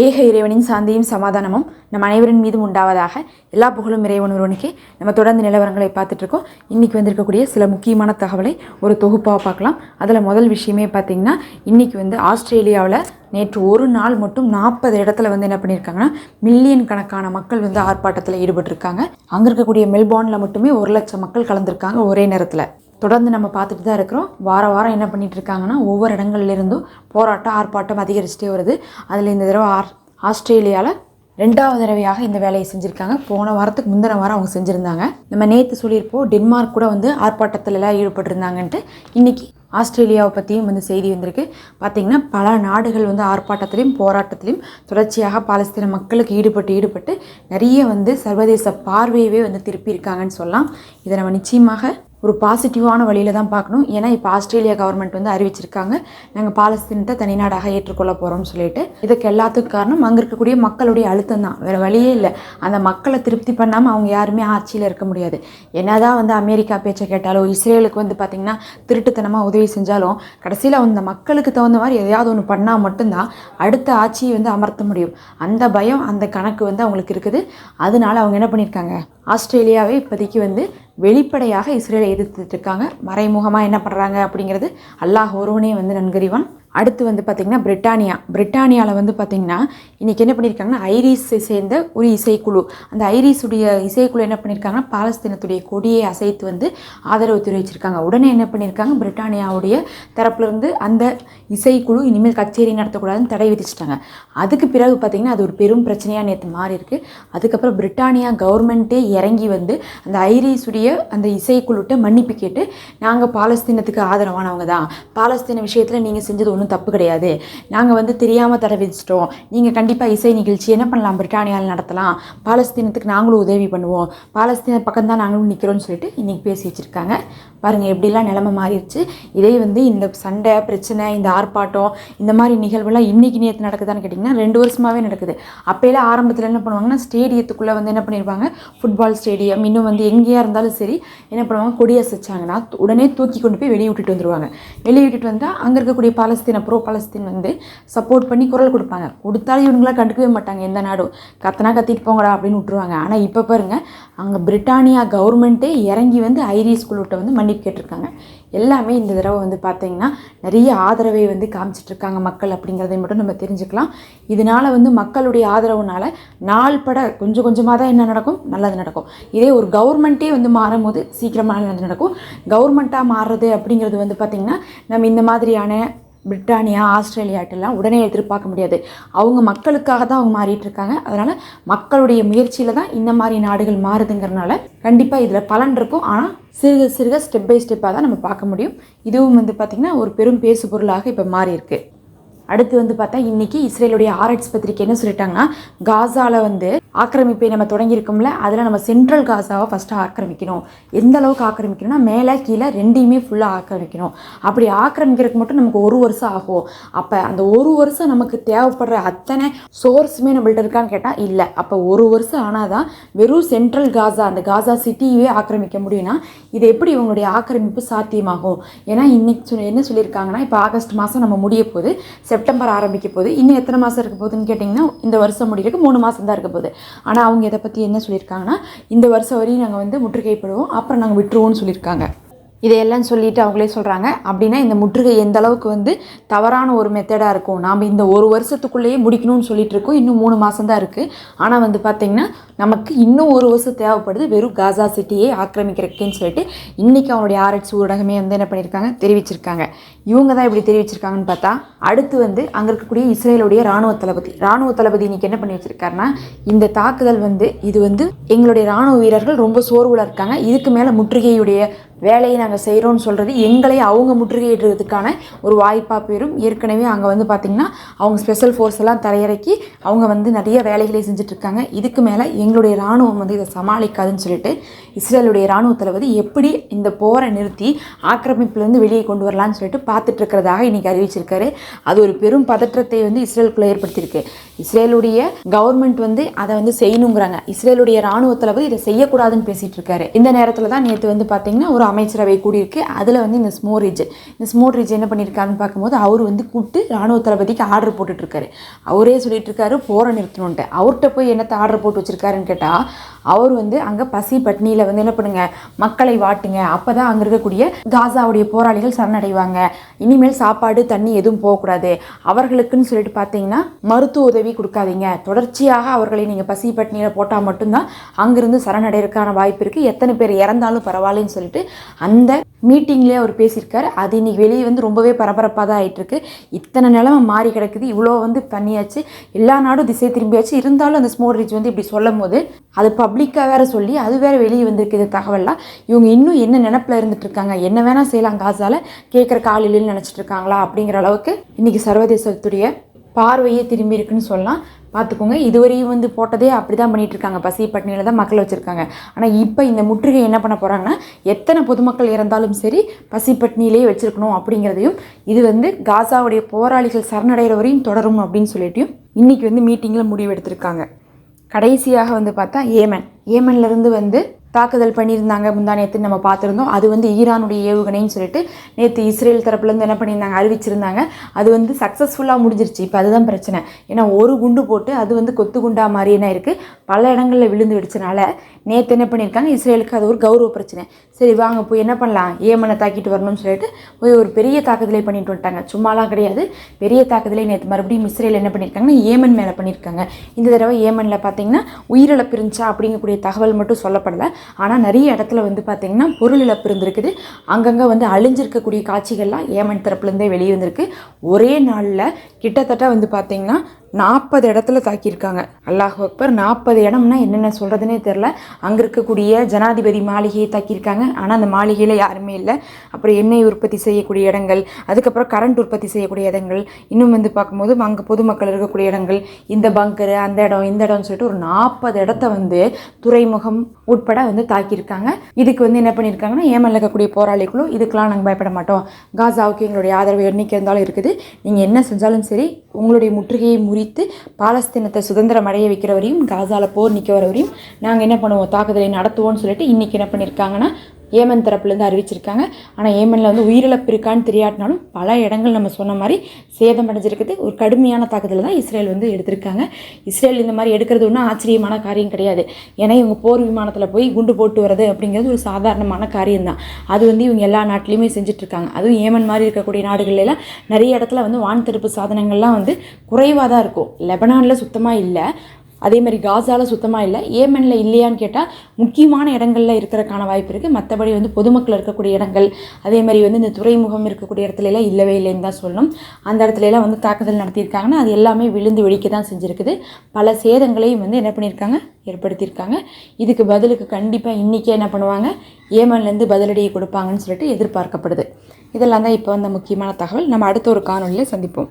ஏக இறைவனின் சாந்தியும் சமாதானமும் நம் அனைவரின் மீதும் உண்டாவதாக எல்லா புகழும் இறைவன் ஒருவனுக்கே நம்ம தொடர்ந்து நிலவரங்களை பார்த்துட்ருக்கோம் இன்றைக்கி வந்திருக்கக்கூடிய சில முக்கியமான தகவலை ஒரு தொகுப்பாக பார்க்கலாம். அதில் முதல் விஷயமே பார்த்தீங்கன்னா இன்றைக்கி வந்து ஆஸ்திரேலியாவில் நேற்று ஒரு நாள் மட்டும் நாற்பது இடத்துல வந்து என்ன பண்ணியிருக்காங்கன்னா மில்லியன் கணக்கான மக்கள் வந்து ஆர்ப்பாட்டத்தில் ஈடுபட்டிருக்காங்க. அங்கே இருக்கக்கூடிய மெல்போர்னில் மட்டுமே ஒரு லட்சம் மக்கள் கலந்துருக்காங்க ஒரே நேரத்தில். தொடர்ந்து நம்ம பார்த்துட்டு தான் இருக்கிறோம். வார வாரம் என்ன பண்ணிட்டு இருக்காங்கன்னா ஒவ்வொரு இடங்கள்லேருந்தும் போராட்டம் ஆர்ப்பாட்டம் அதிகரிச்சுட்டே வருது. அதில் இந்த தடவை ஆர் ஆஸ்திரேலியாவில் ரெண்டாவது தடவையாக இந்த வேலையை செஞ்சுருக்காங்க. போன வாரத்துக்கு முந்தின வாரம் அவங்க செஞ்சுருந்தாங்க. நம்ம நேற்று சொல்லியிருப்போம் டென்மார்க் கூட வந்து ஆர்ப்பாட்டத்திலலாம் ஈடுபட்டிருந்தாங்கன்ட்டு. இன்றைக்கி ஆஸ்திரேலியாவை பற்றியும் வந்து செய்தி வந்திருக்கு. பார்த்திங்கன்னா பல நாடுகள் வந்து ஆர்ப்பாட்டத்திலையும் போராட்டத்திலையும் தொடர்ச்சியாக பாலஸ்தீன மக்களுக்கு ஈடுபட்டு ஈடுபட்டு நிறைய வந்து சர்வதேச பார்வையவே வந்து திருப்பியிருக்காங்கன்னு சொல்லலாம். இதை நம்ம நிச்சயமாக ஒரு பாசிட்டிவான வழியில் தான் பார்க்கணும். ஏன்னா இப்போ ஆஸ்திரேலியா கவர்மெண்ட் வந்து அறிவிச்சிருக்காங்க. நாங்கள் பாலஸ்தீனத்தை தனிநாடாக ஏற்றுக்கொள்ள போகிறோம்னு சொல்லிட்டு. இதுக்கு எல்லாத்துக்கும் காரணம் அங்கே இருக்கக்கூடிய மக்களுடைய அழுத்தம் தான். வேறு வழியே இல்லை. அந்த மக்களை திருப்தி பண்ணாமல் அவங்க யாருமே ஆட்சியில் இருக்க முடியாது. என்னதான் வந்து அமெரிக்கா பேச்சை கேட்டாலோ இஸ்ரேலுக்கு வந்து பார்த்திங்கன்னா திருட்டுத்தனமாக உதவி செஞ்சாலும் கடைசியில் அந்த மக்களுக்கு தகுந்த மாதிரி எதையாவது ஒன்று பண்ணால் மட்டும்தான் அடுத்த ஆட்சியை வந்து அமர்த்த முடியும். அந்த பயம் அந்த கணக்கு வந்து அவங்களுக்கு இருக்குது. அதனால அவங்க என்ன பண்ணியிருக்காங்க ஆஸ்திரேலியாவே இப்போதைக்கு வந்து வெளிப்படையாக இஸ்ரேலை எதிர்த்துட்டு இருக்காங்க. மறைமுகமாக என்ன பண்ணுறாங்க அப்படிங்கிறது அல்லாஹ் ஒருவனே வந்து நன்கறிவான். அடுத்து வந்து பார்த்திங்கன்னா பிரிட்டானியா. பிரிட்டானியாவில் வந்து பார்த்திங்கன்னா இன்றைக்கி என்ன பண்ணியிருக்காங்கன்னா ஐரிஸை சேர்ந்த ஒரு இசைக்குழு. அந்த ஐரிஸுடைய இசைக்குழு என்ன பண்ணியிருக்காங்கன்னா பாலஸ்தீனத்துடைய கொடியை அசைத்து வந்து ஆதரவு தெரிவிச்சிருக்காங்க. உடனே என்ன பண்ணியிருக்காங்க பிரிட்டானியாவுடைய தரப்புலேருந்து அந்த இசைக்குழு இனிமேல் கச்சேரி நடத்தக்கூடாதுன்னு தடை விதிச்சிட்டாங்க. அதுக்கு பிறகு பார்த்திங்கன்னா அது ஒரு பெரும் பிரச்சனையாக நேற்று மாறி இருக்குது அதுக்கப்புறம் பிரிட்டானியா கவர்மெண்ட்டே இறங்கி வந்து அந்த ஐரிஸுடைய அந்த இசைக்குழுட்ட மன்னிப்பு கேட்டு நாங்கள் பாலஸ்தீனத்துக்கு ஆதரவானவங்க தான். பாலஸ்தீன விஷயத்தில் நீங்கள் செஞ்சது ஒன்றும் தப்பு கிடையாது. நாங்கள் வந்து தெரியாமல் தர விதிச்சிட்டோம். நீங்கள் கண்டிப்பாக இசை நிகழ்ச்சி என்ன பண்ணலாம்? பிரிட்டானியாவில் நடத்தலாம். பாலஸ்தீனத்துக்கு நாங்களும் உதவி பண்ணுவோம். பாலஸ்தீன பக்கம் தான் நாங்களும் நிற்கிறோம்னு சொல்லிட்டு இன்றைக்கி பேசி வச்சுருக்காங்க. பாருங்கள் எப்படிலாம் நிலமை மாறிடுச்சு. இதே வந்து இந்த சண்டை பிரச்சனை இந்த ஆர்ப்பாட்டம் இந்த மாதிரி நிகழ்வுலாம் இன்றைக்கி நேற்று நடக்குதான்னு கேட்டிங்கன்னா ரெண்டு வருஷமாகவே நடக்குது. அப்போலாம் ஆரம்பத்தில் என்ன பண்ணுவாங்கன்னா ஸ்டேடியத்துக்குள்ளே வந்து என்ன பண்ணியிருப்பாங்க ஃபுட்பால் ஸ்டேடியம் இன்னும் வந்து எங்கேயா இருந்தாலும் சரி என்ன பண்ணுவாங்க? கொடி அசைச்சாங்கன்னா உடனே தூக்கி கொண்டு போய் வெளியே விட்டுட்டு வந்துடுவாங்க வெளியே விட்டுட்டு வந்தால் அங்கே இருக்கக்கூடிய பாலஸ்தீன ப்ரோ பலஸ்தீன் வந்து சப்போர்ட் பண்ணி குரல் கொடுப்பாங்க. கொடுத்தாலும் இவங்களாம் கண்டுக்கவே மாட்டாங்க எந்த நாடும் கத்தனா கத்திட்டு போங்கடா அப்படின்னு விட்டுருவாங்க. ஆனால் இப்போ பாருங்கள் அங்கே பிரிட்டானியா கவர்மெண்ட்டே இறங்கி வந்து ஐரிஸ் குழுவிட்ட வந்து மன்னிப்பு கேட்டிருக்காங்க. எல்லாமே இந்த தடவை வந்து பார்த்தீங்கன்னா நிறைய ஆதரவை வந்து காமிச்சிட்டு இருக்காங்க மக்கள் அப்படிங்கிறதை மட்டும் நம்ம தெரிஞ்சுக்கலாம். இதனால வந்து மக்களுடைய ஆதரவுனால நாள் பட கொஞ்சம் கொஞ்சமாக தான் என்ன நடக்கும்? நல்லது நடக்கும். இதே ஒரு கவர்மெண்ட்டே வந்து மாறும்போது சீக்கிரமாக நல்லது நடக்கும். கவர்மெண்ட்டாக மாறுறது அப்படிங்கிறது வந்து பார்த்திங்கன்னா நம்ம இந்த மாதிரியான பிரிட்டானியா ஆஸ்திரேலியாட்டெல்லாம் உடனே எதிர்பார்க்க முடியாது. அவங்க மக்களுக்காக தான் அவங்க மாறிட்டு இருக்காங்க. அதனால் மக்களுடைய முயற்சியில் தான் இந்த மாதிரி நாடுகள் மாறுதுங்கிறனால கண்டிப்பாக இதில் பலன் இருக்கும். ஆனால் சிறுக சிறுக ஸ்டெப் பை ஸ்டெப்பாக தான் நம்ம பார்க்க முடியும். இதுவும் வந்து பார்த்திங்கன்னா ஒரு பெரும் பேசு பொருளாக இப்போ மாறி அடுத்து வந்து பார்த்தா இன்னைக்கு இஸ்ரேலுடைய ஆர்எட்ஸ் பத்திரிக்கை என்ன சொல்லிட்டாங்கன்னா காசாவில் வந்து ஆக்கிரமிப்பை நம்ம தொடங்கியிருக்கோம்ல அதில் நம்ம சென்ட்ரல் காசாவை ஃபஸ்ட்டு ஆக்கிரமிக்கணும். எந்த அளவுக்கு ஆக்கிரமிக்கணும்னா மேலே கீழே ரெண்டையுமே ஃபுல்லாக ஆக்கிரமிக்கணும். அப்படி ஆக்கிரமிக்கிறதுக்கு மட்டும் நமக்கு ஒரு வருஷம் ஆகும். அப்போ அந்த ஒரு வருஷம் நமக்கு தேவைப்படுற அத்தனை சோர்ஸுமே நம்மள்ட்ட இருக்கான்னு கேட்டால் இல்லை. அப்போ ஒரு வருஷம் ஆனால் தான் வெறும் சென்ட்ரல் காசா அந்த காசா சிட்டியவே ஆக்கிரமிக்க முடியும்னா இது எப்படி இவங்களுடைய ஆக்கிரமிப்பு சாத்தியமாகும்? ஏன்னா இன்னைக்கு சொன்ன- என்ன சொல்லியிருக்காங்கன்னா இப்போ ஆகஸ்ட் மாதம் நம்ம முடிய போகுது. செப்டம்பர் ஆரம்பிக்க போகுது. இன்னும் எத்தனை மாதம் இருக்க போகுதுன்னு கேட்டிங்கன்னா இந்த வருஷம் முடியறதுக்கு மூணு மாதம் தான் இருக்க போகுது. ஆனால் அவங்க இதை பற்றி என்ன சொல்லியிருக்காங்கன்னா இந்த வருஷம் வரையும் நாங்கள் வந்து முற்றுகைப்படுவோம் அப்புறம் நாங்கள் விட்டுருவோம்னு சொல்லியிருக்காங்க. இதையெல்லாம் சொல்லிட்டு அவங்களே சொல்கிறாங்க அப்படின்னா இந்த முற்றுகை எந்த அளவுக்கு வந்து தவறான ஒரு மெத்தடாக இருக்கும்? நாம் இந்த ஒரு வருஷத்துக்குள்ளேயே முடிக்கணும்னு சொல்லிட்டு இருக்கோம். இன்னும் மூணு மாதம் தான் இருக்குது ஆனால் வந்து பார்த்திங்கன்னா நமக்கு இன்னும் ஒரு வருஷம் தேவைப்படுது வெறும் காசா சிட்டியை ஆக்கிரமிக்கிறதுக்குன்னு சொல்லிட்டு இன்றைக்கி அவனுடைய ஆராய்ச்சி ஊடகமே வந்து என்ன பண்ணியிருக்காங்க? தெரிவிச்சிருக்காங்க. இவங்க தான் இப்படி தெரிவிச்சிருக்காங்கன்னு பார்த்தா அடுத்து வந்து அங்கே இருக்கக்கூடிய இஸ்ரேலுடைய ராணுவ தளபதி. ராணுவ தளபதி இன்றைக்கி என்ன பண்ணி வச்சிருக்காருன்னா இந்த தாக்குதல் வந்து இது வந்து எங்களுடைய ராணுவ வீரர்கள் ரொம்ப சோர்வுல இருக்காங்க. இதுக்கு மேலே முற்றுகையுடைய வேலையை நாங்கள் செய்கிறோம்னு சொல்கிறது எங்களை அவங்க முற்றுகையிடுறதுக்கான ஒரு வாய்ப்பாக போயிடும் ஏற்கனவே அங்கே வந்து பார்த்திங்கன்னா அவங்க ஸ்பெஷல் ஃபோர்ஸ் எல்லாம் தரையிறக்கி அவங்க வந்து நிறைய வேலைகளை செஞ்சுட்டு இருக்காங்க. இதுக்கு மேலே எங் எங்களுடைய இராணுவம் வந்து இதை சமாளிக்காதுன்னு சொல்லிட்டு இஸ்ரேலுடைய இராணுவ தளபதி எப்படி இந்த போரை நிறுத்தி ஆக்கிரமிப்புலேருந்து வெளியே கொண்டு வரலாம்னு சொல்லிட்டு பார்த்துட்டு இருக்கிறதாக அறிவிச்சிருக்காரு. அது ஒரு பெரும் பதற்றத்தை வந்து இஸ்ரேலுக்குள்ளே ஏற்படுத்தியிருக்கு. இஸ்ரேலுடைய கவர்மெண்ட் வந்து அதை வந்து செய்யணுங்கிறாங்க. இஸ்ரேலுடைய இராணுவ தளபதி இதை செய்யக்கூடாதுன்னு பேசிகிட்டு இருக்காரு இந்த நேரத்தில் தான் நேற்று வந்து பார்த்தீங்கன்னா ஒரு அமைச்சரவை கூடியிருக்கு. அதில் வந்து இந்த ஸ்மோரிஜ் இந்த ஸ்மோரிஜ் என்ன பண்ணியிருக்காருன்னு பார்க்கும்போது அவர் வந்து கூப்பிட்டு ராணுவ தளபதிக்கு ஆர்டர் போட்டுட்ருக்காரு அவரே சொல்லிட்டு இருக்காரு போரை நிறுத்தணுன்ட்டு அவர்கிட்ட போய் என்னத்தை ஆர்டர் போட்டு வச்சிருக்காருன்னு கேட்டால் அவர் வந்து அங்கே பசி பட்னியில் வந்து என்ன பண்ணுங்க? மக்களை வாட்டுங்க. அப்போ தான் அங்கே இருக்கக்கூடிய காசாவுடைய போராளிகள் சரணடைவாங்க. இனிமேல் சாப்பாடு தண்ணி எதுவும் போகக்கூடாது. அவர்களுக்குன்னு சொல்லிட்டு பார்த்தீங்கன்னா மருத்துவ உதவி கொடுக்காதீங்க. தொடர்ச்சியாக அவர்களை நீங்கள் பசி பட்னியில் போட்டால் மட்டும்தான் அங்கேருந்து சரணடைறதுக்கான வாய்ப்பு இருக்குது எத்தனை பேர் இறந்தாலும் பரவாயில்லன்னு சொல்லிட்டு அந்த மீட்டிங்லேயே அவர் பேசியிருக்காரு. அது இன்னைக்கு வெளியே வந்து ரொம்பவே பரபரப்பாக தான் ஆகிட்டுருக்கு இத்தனை நிலமை மாறி கிடக்குது. இவ்வளோ வந்து பண்ணியாச்சு. எல்லா நாடும் திசை திரும்பியாச்சு. இருந்தாலும் அந்த ஸ்மோட்ரிச் வந்து இப்படி சொல்லும் போது அது பப்ளிக்காக வேறு சொல்லி அது வேற வெளியே வந்திருக்கு இது தகவல்லாம். இவங்க இன்னும் என்ன நினப்பில் இருந்துட்டு இருக்காங்க என்ன வேணால் செய்யலாம் காசால. கேட்குற காலையிலன்னு நினச்சிட்டு இருக்காங்களா அப்படிங்கிற அளவுக்கு இன்றைக்கி சர்வதேசத்துடைய பார்வையே திரும்பி இருக்குன்னு சொல்லலாம். பார்த்துக்கோங்க இதுவரையும் வந்து போட்டதே அப்படி தான் பண்ணிட்டு இருக்காங்க பசி பட்டினியில் தான் மக்கள் வச்சுருக்காங்க. ஆனால் இப்போ இந்த முற்றுகை என்ன பண்ண போகிறாங்கன்னா எத்தனை பொதுமக்கள் இறந்தாலும் சரி பசி பட்டினியிலே வச்சுருக்கணும் அப்படிங்கிறதையும் இது வந்து காசாவுடைய போராளிகள் சரணடைகிற வரையும் தொடரும் அப்படின்னு சொல்லிட்டையும் இன்றைக்கி வந்து மீட்டிங்கில் முடிவு எடுத்திருக்காங்க. கடைசியாக வந்து பார்த்தா ஏமன். ஏமன்லேருந்து வந்து தாக்குதல் பண்ணியிருந்தாங்க. முந்தா நேற்று நம்ம பார்த்துருந்தோம். அது வந்து ஈரானுடைய ஏவுகணைன்னு சொல்லிட்டு நேற்று இஸ்ரேல் தரப்புலேருந்து என்ன பண்ணியிருந்தாங்க? அறிவிச்சிருந்தாங்க. அது வந்து சக்ஸஸ்ஃபுல்லாக முடிஞ்சிருச்சு. இப்போ அதுதான் பிரச்சனை. ஏன்னா ஒரு குண்டு போட்டு அது வந்து கொத்து குண்டா மாதிரி என்ன இருக்குது பல இடங்களில் விழுந்து விடுச்சனால நேற்று என்ன பண்ணியிருக்காங்க? இஸ்ரேலுக்கு அது ஒரு கௌரவ பிரச்சனை. சரி வாங்க போய் என்ன பண்ணலாம்? ஏமனை தாக்கிட்டு வரணும்னு சொல்லிட்டு போய் ஒரு பெரிய தாக்குதலை பண்ணிட்டு வந்துட்டாங்க. சும்மாலாம் கிடையாது. பெரிய தாக்குதலை நேற்று மறுபடியும் இஸ்ரேல் என்ன பண்ணியிருக்காங்கன்னா ஏமன் மேலே பண்ணியிருக்காங்க. இந்த தடவை ஏமனில் பார்த்தீங்கன்னா உயிரிழப்பு இருந்துச்சா அப்படிங்கக்கூடிய தகவல் மட்டும் சொல்லப்படலை. ஆனால் நிறைய இடத்துல வந்து பார்த்திங்கன்னா பொருள் இழப்பு இருந்திருக்குது. அங்கங்கே வந்து அழிஞ்சிருக்கக்கூடிய காட்சிகள்லாம் ஏமன் தரப்புலேருந்தே வெளியே வந்திருக்கு. ஒரே நாளில் கிட்டத்தட்ட வந்து பார்த்திங்கன்னா நாற்பது இடத்துல தாக்கியிருக்காங்க. அல்லாஹ் அக்பர் நாற்பது இடம்னா என்னென்ன சொல்கிறதுனே தெரில அங்கே இருக்கக்கூடிய ஜனாதிபதி மாளிகையை தாக்கியிருக்காங்க. ஆனால் அந்த மாளிகையில் யாருமே இல்லை. அப்புறம் எண்ணெய் உற்பத்தி செய்யக்கூடிய இடங்கள் அதுக்கப்புறம் கரண்ட் உற்பத்தி செய்யக்கூடிய இடங்கள் இன்னும் வந்து பார்க்கும்போது அங்கே பொதுமக்கள் இருக்கக்கூடிய இடங்கள் இந்த பங்கரு அந்த இடம் இந்த இடம்னு சொல்லிட்டு ஒரு நாற்பது இடத்த வந்து துறைமுகம் உட்பட வந்து தாக்கியிருக்காங்க. இதுக்கு வந்து என்ன பண்ணியிருக்காங்கன்னா ஏமல்ல இருக்கக்கூடிய போராளிகளும் இதுக்கெலாம் நாங்கள் பயப்பட மாட்டோம். காசாவுக்கு எங்களுடைய ஆதரவு எண்ணிக்கை இருந்தாலும் இருக்குது. நீங்கள் என்ன செஞ்சாலும் சரி உங்களுடைய முற்றுகையை முறி முறித்து பாலஸ்தீனத்தை சுதந்திரம் அடைய வைக்கிற வரையும் காசால போர் நிற்க வர வரையும் நாங்கள் என்ன பண்ணுவோம்? தாக்குதலை நடத்துவோம்னு சொல்லிட்டு இன்றைக்கி என்ன பண்ணியிருக்காங்கன்னா ஏமன் தரப்புலேருந்து அறிவிச்சிருக்காங்க. ஆனால் ஏமனில் வந்து உயிரிழப்பு இருக்கான்னு தெரியாட்டினாலும் பல இடங்கள் நம்ம சொன்ன மாதிரி சேதம் அடைஞ்சிருக்குது. ஒரு கடுமையான தாக்குதல் தான் இஸ்ரேல் வந்து எடுத்திருக்காங்க. இஸ்ரேல் இந்த மாதிரி எடுக்கிறது ஒன்றும் ஆச்சரியமான காரியம் கிடையாது. ஏன்னா இவங்க போர் விமானத்தில் போய் குண்டு போட்டு வர்றது அப்படிங்கிறது ஒரு சாதாரணமான காரியம் தான் அது வந்து இவங்க எல்லா நாட்டிலையுமே செஞ்சிட்ருக்காங்க. அதுவும் ஏமன் மாதிரி இருக்கக்கூடிய நாடுகள்லெல்லாம் நிறைய இடத்துல வந்து வான் தடுப்பு சாதனங்கள்லாம் வந்து குறைவாக தான் இருக்கும். லெபனானில் சுத்தமாக இல்லை. அதே மாதிரி காசாவில் சுத்தமாக இல்லை. ஏமனில் இல்லையான்னு கேட்டால் முக்கியமான இடங்கள்ல இருக்கிறக்கான வாய்ப்பு இருக்குது மற்றபடி வந்து பொதுமக்கள் இருக்கக்கூடிய இடங்கள் அதே மாதிரி வந்து இந்த துறைமுகம் இருக்கக்கூடிய இடத்துலலாம் இல்லவே இல்லைன்னு தான் சொல்லணும். அந்த இடத்துலலாம் வந்து தாக்குதல் நடத்தியிருக்காங்கன்னா அது எல்லாமே விழுந்து வெடிக்க தான் செஞ்சுருக்குது. பல சேதங்களையும் வந்து என்ன பண்ணியிருக்காங்க? ஏற்படுத்தியிருக்காங்க. இதுக்கு பதிலுக்கு கண்டிப்பாக இன்றைக்கே என்ன பண்ணுவாங்க? ஏமன்லேருந்து பதிலடியை கொடுப்பாங்கன்னு சொல்லிட்டு எதிர்பார்க்கப்படுது. இதெல்லாம் தான் இப்போ வந்த முக்கியமான தகவல். நம்ம அடுத்த ஒரு காணொலியில் சந்திப்போம்.